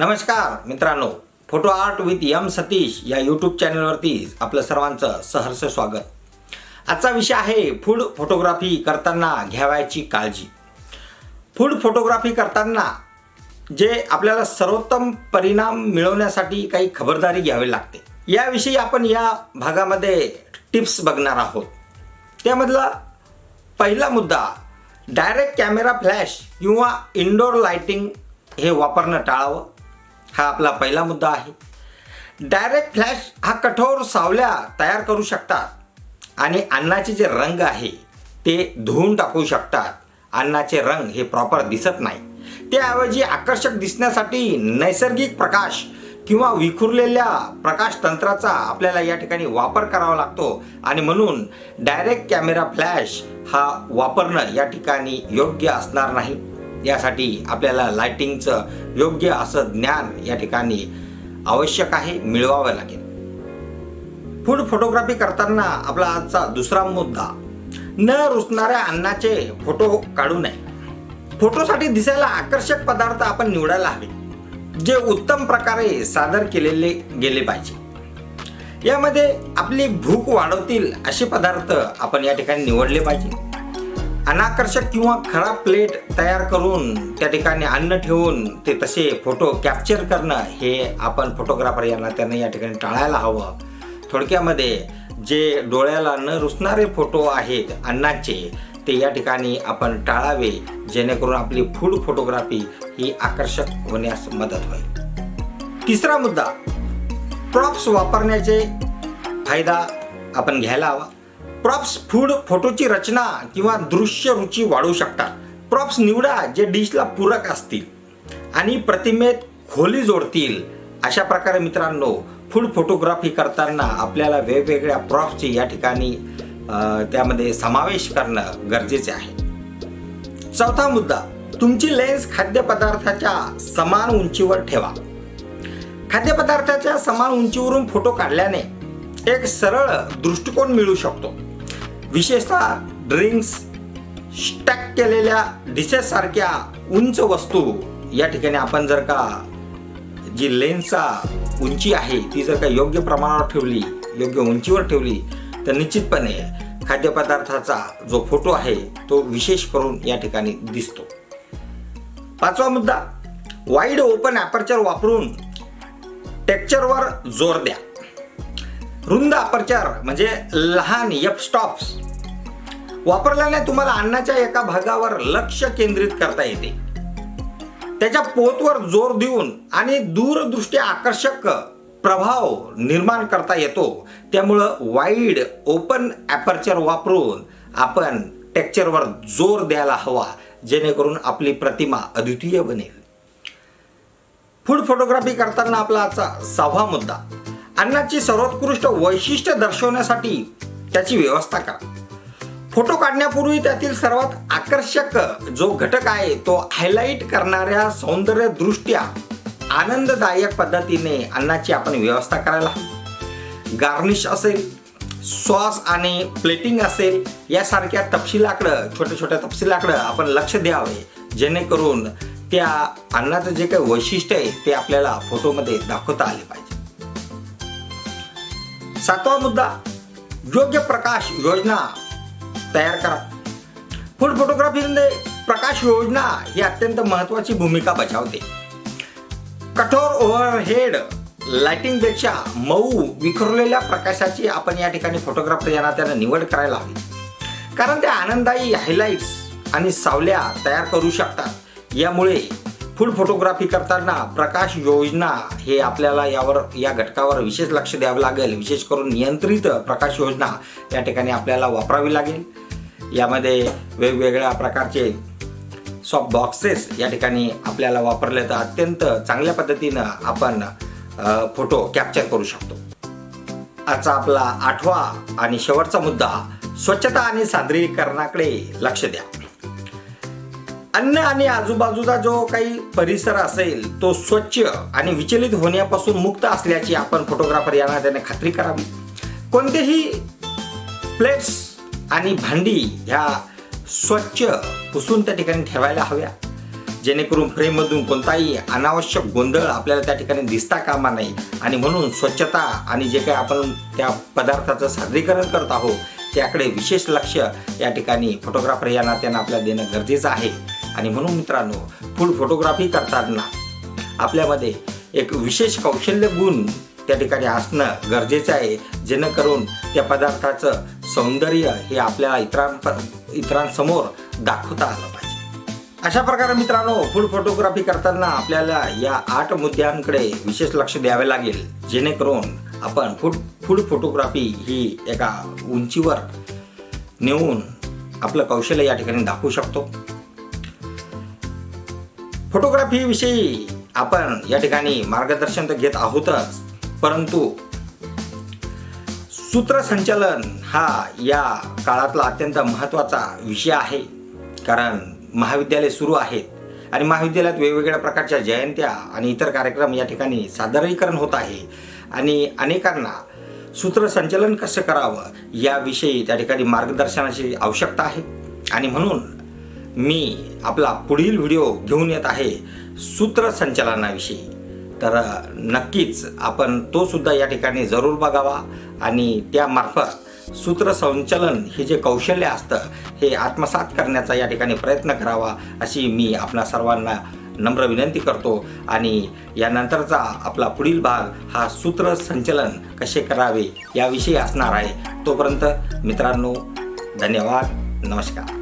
नमस्कार मित्रांनो. Photo art with M Satish या यूट्यूब चॅनलवरती आपलं सर्वांचं सहर्ष स्वागत. आजचा विषय आहे फूड फोटोग्राफी करताना घ्यावायची काळजी. फूड फोटोग्राफी करताना जे आपल्याला सर्वोत्तम परिणाम मिळवण्यासाठी काही खबरदारी घ्यावी लागते. याविषयी आपण या भागामध्ये टिप्स बघणार आहोत. त्यामधला पहिला मुद्दा डायरेक्ट कॅमेरा फ्लॅश किंवा इनडोअर लाइटिंग हे वापरणं टाळावं. हा आपला पहिला मुद्दा आहे. डायरेक्ट फ्लॅश हा कठोर सावल्या तयार करू शकतात. आणि अन्नाचे जे रंग आहे ते धुवून टाकू शकतात. अन्नाचे रंग हे प्रॉपर दिसत नाही. त्याऐवजी आकर्षक दिसण्यासाठी नैसर्गिक प्रकाश किंवा विखुरलेल्या प्रकाश तंत्राचा आपल्याला या ठिकाणी वापर करावा लागतो. आणि म्हणून डायरेक्ट कॅमेरा फ्लॅश हा वापरणं या ठिकाणी योग्य असणार नाही. यासाठी आपल्याला लाइटिंगचं योग्य असं ज्ञान या ठिकाणी आवश्यक आहे मिळवावं लागेल. फूड फोटोग्राफी करताना आपला आजचा दुसरा मुद्दा न रुचणाऱ्या अन्नाचे फोटो काढू नये. फोटोसाठी दिसायला आकर्षक पदार्थ आपण निवडायला हवे जे उत्तम प्रकारे सादर केलेले गेले पाहिजे. यामध्ये आपली भूक वाढवतील असे पदार्थ आपण या ठिकाणी निवडले पाहिजे. अनाकर्षक किंवा खराब प्लेट तयार करून त्या ठिकाणी अन्न ठेवून ते तसे फोटो कॅप्चर करणं हे आपण फोटोग्राफर यांना त्यांना या ठिकाणी टाळायला हवं. थोडक्यामध्ये जे डोळ्याला न रुचणारे फोटो आहेत अन्नाचे ते या ठिकाणी आपण टाळावे जेणेकरून आपली फूड फोटोग्राफी ही आकर्षक होण्यास मदत होईल. तिसरा मुद्दा प्रॉप्स वापरण्याचे फायदा आपण घ्यायला हवा. प्रॉप्स फूड फोटोची रचना किंवा दृश्य रुची वाढवू शकतात. प्रॉप्स निवडा जे डिशला पूरक असतील आणि प्रतिमेत खोली जोडतील. अशा प्रकारे मित्रांनो फूड फोटोग्राफी करताना आपल्याला वेगवेगळ्या प्रॉप्सची या ठिकाणी त्यामध्ये समावेश करणं गरजेचे आहे. चौथा मुद्दा तुमची लेन्स खाद्यपदार्थाच्या समान उंचीवर ठेवा. खाद्यपदार्थाच्या समान उंचीवरून फोटो काढल्याने एक सरळ दृष्टिकोन मिळू शकतो. विशेषतः ड्रिंक्स स्टॅक केलेल्या डिशेससारख्या उंच वस्तू या ठिकाणी आपण जर का जी लेन्सचा उंची आहे ती जर का योग्य प्रमाणावर ठेवली योग्य उंचीवर ठेवली तर निश्चितपणे खाद्यपदार्थाचा जो फोटो आहे तो विशेष करून या ठिकाणी दिसतो. पाचवा मुद्दा वाईड ओपन ॲपर्चर वापरून टेक्चरवर जोर द्या. रुंद अपर्चर म्हणजे लहान एफ स्टॉप्स वापरल्याने तुम्हाला अन्नाच्या एका भागावर लक्ष केंद्रित करता येते. त्याच्या पोतवर जोर देऊन आणि दूरदृष्टी आकर्षक प्रभाव निर्माण करता येतो. त्यामुळं वाईड ओपन ॲपर्चर वापरून आपण टेक्चरवर जोर द्यायला हवा जेणेकरून आपली प्रतिमा अद्वितीय बनेल. फूड फोटोग्राफी करताना आपला आजचा सहावा मुद्दा. अन्नाची सर्वोत्कृष्ट वैशिष्ट्य दर्शवण्यासाठी त्याची व्यवस्था करा. फोटो काढण्यापूर्वी त्यातील सर्वात आकर्षक जो घटक आहे तो हायलाईट करणाऱ्या सौंदर्य दृष्ट्या आनंददायक पद्धतीने अन्नाची आपण व्यवस्था करायला हवी. गार्निश असेल सॉस आणि प्लेटिंग असेल यासारख्या तपशिलाकडं छोट्या छोट्या तपशिलाकडं आपण लक्ष द्यावे. जेणेकरून त्या अन्नाचं जे काही वैशिष्ट्य आहे ते आपल्याला फोटोमध्ये दाखवता आले पाहिजे. सातवा मुद्दा योग्य प्रकाश योजना तयार करा. फूड फोटोग्राफीमध्ये प्रकाश योजना ही अत्यंत महत्वाची भूमिका बजावते. कठोर ओव्हरहेड लाइटिंगपेक्षा मऊ विखुरलेल्या प्रकाशाची आपण या ठिकाणी फोटोग्राफर यांना त्यांना निवड करायला हवी. कारण ते आनंददायी हायलाइट्स आणि सावल्या तयार करू शकतात. यामुळे फूड फोटोग्राफी करताना प्रकाश योजना हे आपल्याला यावर या घटकावर विशेष लक्ष द्यावं लागेल. विशेष करून नियंत्रित प्रकाश योजना या ठिकाणी आपल्याला वापरावी लागेल. यामध्ये वेगवेगळ्या प्रकारचे सॉफ्ट बॉक्सेस या ठिकाणी आपल्याला वापरले तर अत्यंत चांगल्या पद्धतीनं आपण फोटो कॅप्चर करू शकतो. आजचा आपला आठवा आणि शेवटचा मुद्दा स्वच्छता आणि सादरीकरणाकडे लक्ष द्या. अन्न आणि आजूबाजूचा जो काही परिसर असेल तो स्वच्छ आणि विचलित होण्यापासून मुक्त असल्याची आपण फोटोग्राफर यांना त्याने खात्री करावी. कोणतेही प्लेट्स आणि भांडी ह्या स्वच्छ पुसून त्या ठिकाणी ठेवायला हव्या. जेणेकरून फ्रेममधून कोणताही अनावश्यक गोंधळ आपल्याला त्या ठिकाणी दिसता कामा नाही आणि म्हणून स्वच्छता आणि जे काही आपण त्या पदार्थाचं सादरीकरण करत आहोत त्याकडे विशेष लक्ष या ठिकाणी फोटोग्राफर या नात्यानं आपल्याला देणं गरजेचं आहे. आणि म्हणून मित्रांनो फूड फोटोग्राफी करताना आपल्यामध्ये एक विशेष कौशल्य गुण त्या ठिकाणी असणं गरजेचं आहे जेणेकरून त्या पदार्थाचं सौंदर्य हे आपल्याला इतरां इतरांसमोर दाखवता आलं पाहिजे. अशा प्रकारे मित्रांनो फूड फोटोग्राफी करताना आपल्याला या आठ मुद्द्यांकडे विशेष लक्ष द्यावे लागेल जेणेकरून आपण फूड फूड फोटोग्राफी ही एका उंचीवर नेऊन आपलं कौशल्य या ठिकाणी दाखवू शकतो. फोटोग्राफीविषयी आपण या ठिकाणी मार्गदर्शन तर घेत आहोतच परंतु सूत्रसंचालन हा या काळातला अत्यंत महत्त्वाचा विषय आहे कारण महाविद्यालय सुरू आहेत आणि महाविद्यालयात वेगवेगळ्या प्रकारच्या जयंत्या आणि इतर कार्यक्रम या ठिकाणी सादरीकरण होत आहे आणि अनेकांना सूत्रसंचालन कसं करावं याविषयी त्या ठिकाणी मार्गदर्शनाची आवश्यकता आहे. आणि म्हणून मी आपला पुढील व्हिडिओ घेऊन येत आहे सूत्रसंचालनाविषयी. तर नक्कीच आपण तो सुद्धा या ठिकाणी जरूर बघावा आणि त्यामार्फत सूत्रसंचलन हे जे कौशल्य असतं हे आत्मसात करण्याचा या ठिकाणी प्रयत्न करावा अशी मी आपणा सर्वांना नम्र विनंती करतो आणि यानंतरचा आपला पुढील भाग हा सूत्रसंचलन कसे करावे याविषयी असणार आहे. तोपर्यंत मित्रांनो धन्यवाद नमस्कार.